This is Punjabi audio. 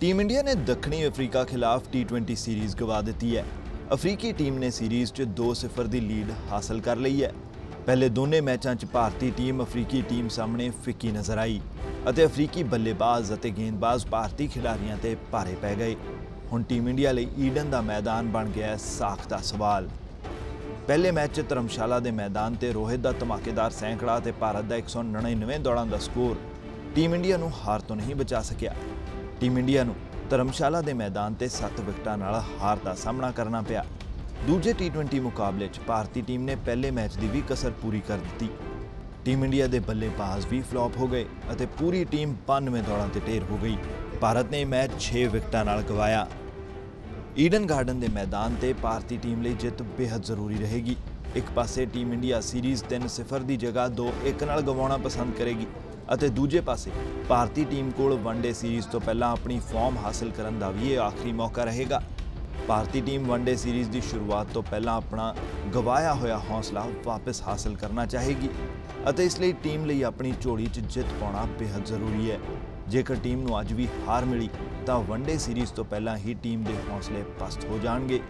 ਟੀਮ ਇੰਡੀਆ ਨੇ ਦੱਖਣੀ ਅਫਰੀਕਾ ਖਿਲਾਫ ਟੀ20 ਸੀਰੀਜ਼ ਗਵਾ ਦਿੱਤੀ ਹੈ। ਅਫਰੀਕੀ ਟੀਮ ਨੇ ਸੀਰੀਜ਼ 'ਚ 2-0 ਦੀ ਲੀਡ ਹਾਸਲ ਕਰ ਲਈ ਹੈ। ਪਹਿਲੇ ਦੋਨੇ ਮੈਚਾਂ 'ਚ ਭਾਰਤੀ ਟੀਮ ਅਫਰੀਕੀ ਟੀਮ ਸਾਹਮਣੇ ਫਿੱਕੀ ਨਜ਼ਰ ਆਈ ਅਤੇ ਅਫਰੀਕੀ ਬੱਲੇਬਾਜ਼ ਅਤੇ ਗੇਂਦਬਾਜ਼ ਭਾਰਤੀ ਖਿਡਾਰੀਆਂ ਤੇ ਭਾਰੇ ਪੈ ਗਏ। ਹੁਣ ਟੀਮ ਇੰਡੀਆ ਲਈ ਈਡਨ ਦਾ ਮੈਦਾਨ ਬਣ ਗਿਆ ਹੈ ਸਾਖ ਦਾ ਸਵਾਲ। ਪਹਿਲੇ ਮੈਚ 'ਚ ਧਰਮਸ਼ਾਲਾ ਦੇ ਮੈਦਾਨ ਤੇ ਰੋਹਿਤ ਦਾ ਧਮਾਕੇਦਾਰ ਸੈਂਕੜਾ ਤੇ ਭਾਰਤ ਦਾ 199 ਦੌੜਾਂ ਦਾ ਸਕੋਰ ਟੀਮ ਇੰਡੀਆ ਨੂੰ ਹਾਰ ਤੋਂ ਨਹੀਂ ਬਚਾ ਸਕਿਆ। ਟੀਮ ਇੰਡੀਆ ਨੂੰ ਧਰਮਸ਼ਾਲਾ ਦੇ ਮੈਦਾਨ ਤੇ 7 ਵਿਕਟਾਂ ਨਾਲ ਹਾਰ ਦਾ ਸਾਹਮਣਾ ਕਰਨਾ ਪਿਆ। ਦੂਜੇ ਟੀ20 ਮੁਕਾਬਲੇ 'ਚ ਭਾਰਤੀ ਟੀਮ ਨੇ ਪਹਿਲੇ ਮੈਚ ਦੀ ਵੀ ਕਸਰ ਪੂਰੀ ਕਰ ਦਿੱਤੀ। ਟੀਮ ਇੰਡੀਆ ਦੇ ਬੱਲੇਬਾਜ਼ ਵੀ ਫਲॉप ਹੋ ਗਏ ਅਤੇ ਪੂਰੀ ਟੀਮ 92 ਦੌੜਾਂ ਤੇ ਢੇਰ ਹੋ ਗਈ। ਭਾਰਤ ਨੇ ਮੈਚ 6 ਵਿਕਟਾਂ ਨਾਲ ਗਵਾਇਆ। ਈਡਨ ਗਾਰਡਨ ਦੇ ਮੈਦਾਨ ਤੇ ਭਾਰਤੀ ਟੀਮ ਲਈ ਜਿੱਤ ਬੇहद ਜ਼ਰੂਰੀ ਰਹੇਗੀ। ਇੱਕ ਪਾਸੇ ਟੀਮ ਇੰਡੀਆ ਸੀਰੀਜ਼ 3-0 ਦੀ ਜਗ੍ਹਾ 2-1 ਨਾਲ ਗਵਾਉਣਾ ਪਸੰਦ ਕਰੇਗੀ। ਅਤੇ ਦੂਜੇ ਪਾਸੇ, ਭਾਰਤੀ ਟੀਮ ਕੋਲ ਵਨਡੇ ਸੀਰੀਜ਼ ਤੋਂ ਪਹਿਲਾਂ ਆਪਣੀ ਫਾਰਮ ਹਾਸਲ ਕਰਨ ਦਾ ਵੀ ਇਹ ਆਖਰੀ ਮੌਕਾ ਰਹੇਗਾ। ਭਾਰਤੀ ਟੀਮ ਵਨਡੇ ਸੀਰੀਜ਼ ਦੀ ਸ਼ੁਰੂਆਤ ਤੋਂ ਪਹਿਲਾਂ ਆਪਣਾ ਗਵਾਇਆ ਹੋਇਆ ਹੌਸਲਾ ਵਾਪਸ ਹਾਸਲ ਕਰਨਾ ਚਾਹੇਗੀ ਅਤੇ ਇਸ ਲਈ ਟੀਮ ਲਈ ਆਪਣੀ ਝੋਲੀ 'ਚ ਜਿੱਤ ਪਾਉਣਾ ਬੇहद ਜ਼ਰੂਰੀ ਹੈ। ਜੇਕਰ ਟੀਮ ਨੂੰ ਅੱਜ ਵੀ ਹਾਰ ਮਿਲੀ, ਤਾਂ ਵਨਡੇ ਸੀਰੀਜ਼ ਤੋਂ ਪਹਿਲਾਂ ਹੀ ਟੀਮ ਦੇ ਹੌਸਲੇ ਪਸਤ ਹੋ ਜਾਣਗੇ।